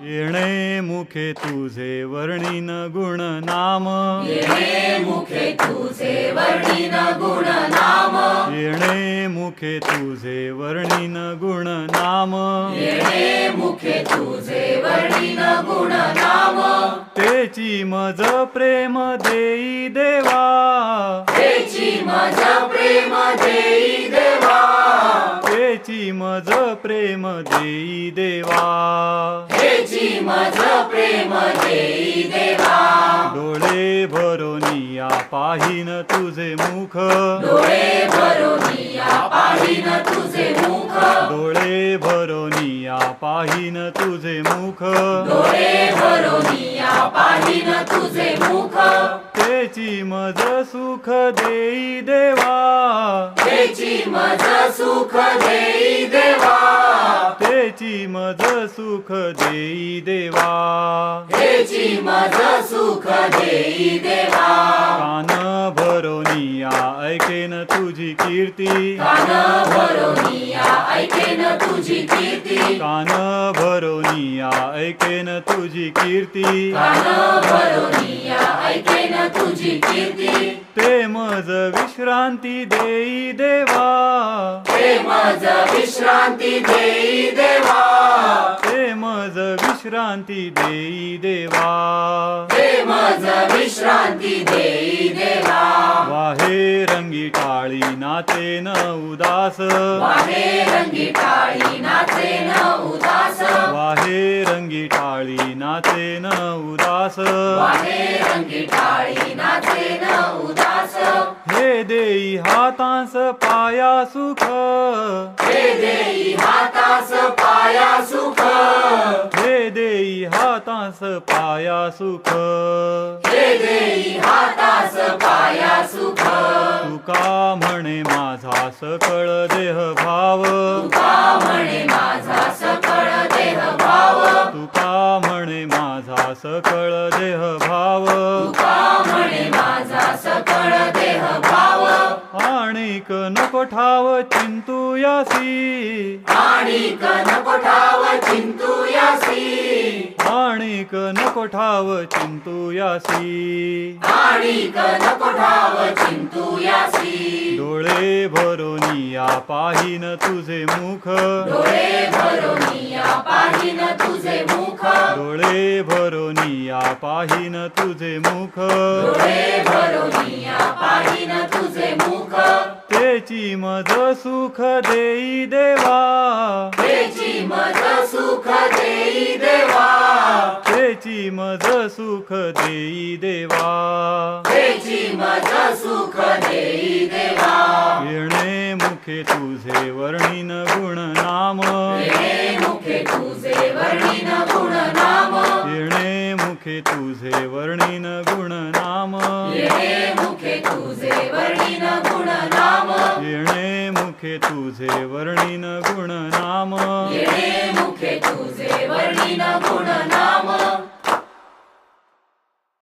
येणे मुखे तुझे वर्णिन गुण नाम. येणे मुखे तुझे वर्णिन गुण नाम. येणे मुखे तुझे वर्णिन गुण नाम. येणे मुखे तुझे वर्णिन गुण नाम. तेची मज प्रेम देई देवा. तेची मज प्रेम देई देवा. तेची मज प्रेम देई देवा. तेची मज प्रेम देई देवा. डोळे भरोनिया पाहिन तुझे मुख. डोळे भरोनिया पाहिन तुझे मुख. डोळे भरोनिया पाहिन तुझे मुख. डोळे भरोनिया पाहिन तुझे मुख. तेची मज सुख देई देवा. तेची मज सुख देई देवा. तेची मज सुख देई देवा. तेची मज सुख देई देवा. कान भरोनिया ऐकेन तुझी कीर्ती. कान भरोनिया ऐकेन तुझी कीर्ती. कान भरोनिया ऐकेन तुझी कीर्ती. कान भरोनिया ऐकेन तुझी कीर्ती ते मज विश्रांती देई देवा. ते मज विश्रांती देई देवा. ते मज विश्रांती देई देवा. ते मज विश्रांती देवा वाहे रंगी टाळी नाचे न उदास. वाहे रंगी टाळी नाचे न उदास. वाहे रंगी टाळी नाचे न उदास. वाहे रंगी टाळी नाचे न उदास. हे देई हातांस पाया सुख. हे देई हातास पाया सुख. हे देई हातांस पाया सुख. हे देई हातास पाया सुख. तुका म्हणे माझा सकळ देह भाव. तुका म्हणे माझा सकळ देह भाव. तुका म्हणे माझा सकळ देह भाव. तुका म्हणे माझा सकळ देह भाव. आणिक नको ठाव चिंतू यासी. आणि नको ठाव चिंतू यासी. आणिक नको ठाव चिंतू यासी. आणि नको ठाव चिंतू यासी. डोळे भरोनिया पाहिन तुझे मुख. डोळे भरोनिया पाहिन तुझे मुख. डोळे भरोनिया पाहिन तुझे मुख. डोळे भरोनिया पाहिन तुझे मुख. तेची मज सुख देई देवा. तेची मज सुख देई देवा. तेची मज सुख देई देवा. तेची मज सुख देई देवा. येणे मुखे तुझे वर्णिन गुण नाम. येणे मुखे तुझे वर्णिन गुण नाम. येणे मुखे तुझे वर्णिन गुण नाम. येणे मुखे तुझे वर्णिन गुण नाम. येणे मुखे तुझे वर्णिन गुण नाम. येणे मुखे तुझे वर्णिन गुण नाम.